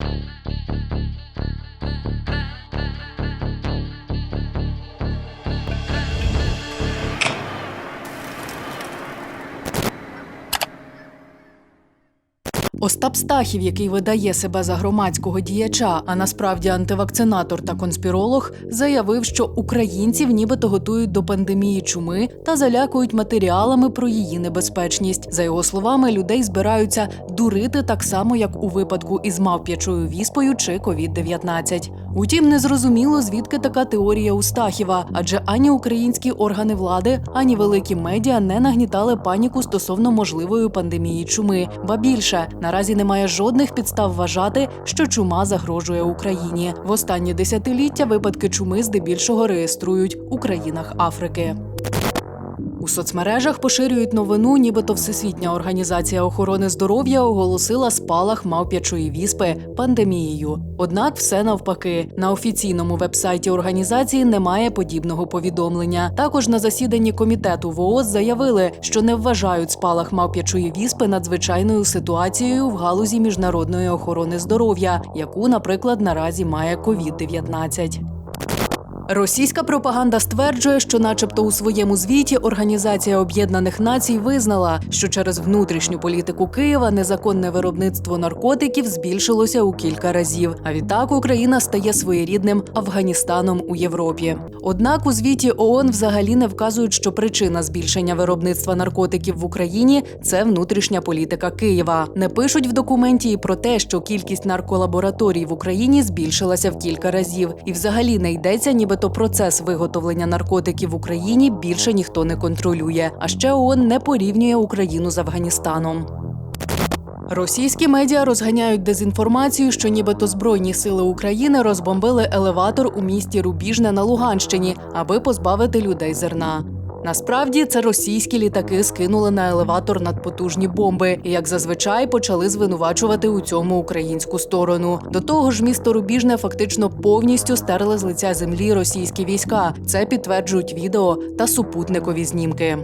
Thank you. Остап Стахів, який видає себе за громадського діяча, а насправді антивакцинатор та конспіролог, заявив, що українців нібито готують до пандемії чуми та залякують матеріалами про її небезпечність. За його словами, людей збираються дурити так само, як у випадку із мавп'ячою віспою чи COVID-19. Утім, незрозуміло, звідки така теорія Устахіва, адже ані українські органи влади, ані великі медіа не нагнітали паніку стосовно можливої пандемії чуми. Ба більше наразі немає жодних підстав вважати, що чума загрожує Україні. В останні десятиліття випадки чуми здебільшого реєструють у країнах Африки. У соцмережах поширюють новину, нібито Всесвітня організація охорони здоров'я оголосила спалах мавп'ячої віспи пандемією. Однак все навпаки. На офіційному вебсайті організації немає подібного повідомлення. Також на засіданні комітету ВООЗ заявили, що не вважають спалах мавп'ячої віспи надзвичайною ситуацією в галузі міжнародної охорони здоров'я, яку, наприклад, наразі має COVID-19. Російська пропаганда стверджує, що, начебто, у своєму звіті Організація Об'єднаних Націй визнала, що через внутрішню політику Києва незаконне виробництво наркотиків збільшилося у кілька разів. А відтак Україна стає своєрідним Афганістаном у Європі. Однак у звіті ООН взагалі не вказують, що причина збільшення виробництва наркотиків в Україні це внутрішня політика Києва. Не пишуть в документі і про те, що кількість нарколабораторій в Україні збільшилася в кілька разів, і взагалі не йдеться, нібито процес виготовлення наркотиків в Україні більше ніхто не контролює. А ще ООН не порівнює Україну з Афганістаном. Російські медіа розганяють дезінформацію, що нібито Збройні сили України розбомбили елеватор у місті Рубіжне на Луганщині, аби позбавити людей зерна. Насправді це російські літаки скинули на елеватор надпотужні бомби, і як зазвичай почали звинувачувати у цьому українську сторону. До того ж, місто Рубіжне фактично повністю стерли з лиця землі російські війська. Це підтверджують відео та супутникові знімки.